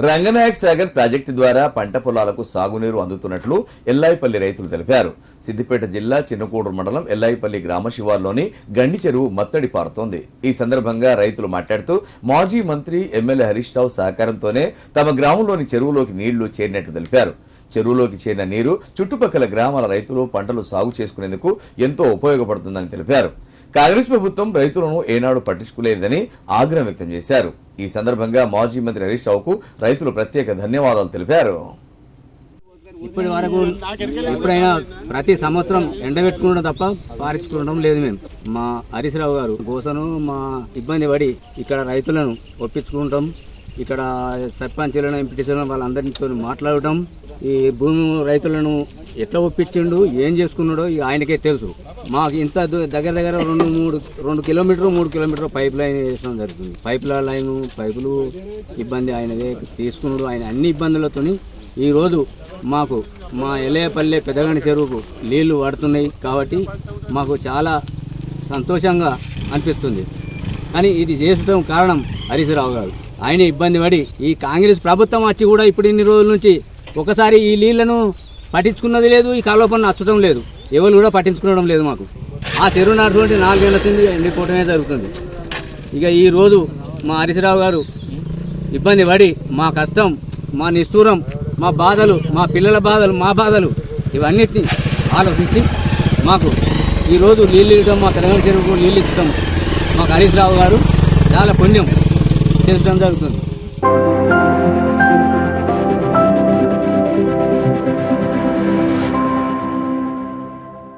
Ranganayak Sagar project ద్వారా పంట పొలాలకు సాగునీరు అందుతున్నట్లు ఎల్లాయిపల్లి రైతులు తెలిపారు. సిద్దిపేట జిల్లా చిన్నకూడూరు మండలం ఎల్లాయిపల్లి గ్రామ శివార్లోని గండి చెరువు మత్తడి పారుతోంది. ఈ సందర్భంగా రైతులు మాట్లాడుతూ మాజీ మంత్రి ఎమ్మెల్యే హరీష్ రావు సహకారంతోనే తమ గ్రామంలోని చెరువులోకి నీళ్ళు చేరినట్టు తెలిపారు. చెరువులోకి చేరిన నీరు చుట్టుపక్కల గ్రామాల రైతులు పంటలు సాగు చేసుకునేందుకు ఎంతో ఉపయోగపడుతుందని తెలిపారు. కాంగ్రెస్ ప్రభుత్వం రైతులను ఏనాడు పట్టించుకోలేదని ఆగ్రహం వ్యక్తం చేశారు. ఈ సందర్భంగా మాజీ మంత్రి హరీష్ రావుకు రైతులు ప్రత్యేక ధన్యవాదాలు తెలిపారు. ఇప్పటి వరకు ఎప్పుడైనా ప్రతి సంవత్సరం ఎండబెట్టుకోవడం తప్ప పారించుకోవడం లేదు మేము. మా హరీశ్రావు గారు గోసను మా ఇబ్బంది పడి ఇక్కడ రైతులను ఒప్పించుకుంటాం. ఇక్కడ సర్పంచులను ఎంపీటీసీలను వాళ్ళందరితో మాట్లాడటం. ఈ భూమి రైతులను ఎట్లా ఒప్పించిండు ఏం చేసుకున్నాడో ఆయనకే తెలుసు. మాకు ఇంత దగ్గర దగ్గర రెండు మూడు రెండు కిలోమీటర్ మూడు కిలోమీటర్ పైప్ లైన్ వేసడం జరుగుతుంది. పైప్ లైన్ పైపులు ఇబ్బంది ఆయనదే తీసుకున్నాడు. ఆయన అన్ని ఇబ్బందులతో ఈరోజు మాకు మా ఎలయపల్లె పెదగని చెరువుకు నీళ్ళు పడుతున్నాయి కాబట్టి మాకు చాలా సంతోషంగా అనిపిస్తుంది. కానీ ఇది చేసడం కారణం హరీశ్రావు గారు. ఆయన ఇబ్బంది పడి ఈ కాంగ్రెస్ ప్రభుత్వం వచ్చి కూడా ఇప్పుడు ఇన్ని రోజుల నుంచి ఒకసారి ఈ నీళ్ళను పట్టించుకున్నది లేదు ఈ కాలువ పని నచ్చడం లేదు. ఎవరు కూడా పట్టించుకోవడం లేదు మాకు. ఆ చెరువు నాటువంటి నాలుగేళ్ళ సింది ఎండిపోవటమే జరుగుతుంది. ఇక ఈరోజు మా హరీశ్రావు గారు ఇబ్బంది పడి మా కష్టం మా నిష్ఠూరం మా బాధలు మా పిల్లల బాధలు మా బాధలు ఇవన్నిటిని ఆలోచించి మాకు ఈరోజు నీళ్ళు ఇవ్వడం మా తెలంగాణ చెరువుకు నీళ్ళు ఇచ్చడం మాకు హరీష్ రావు గారు చాలా పుణ్యం చేసడం జరుగుతుంది.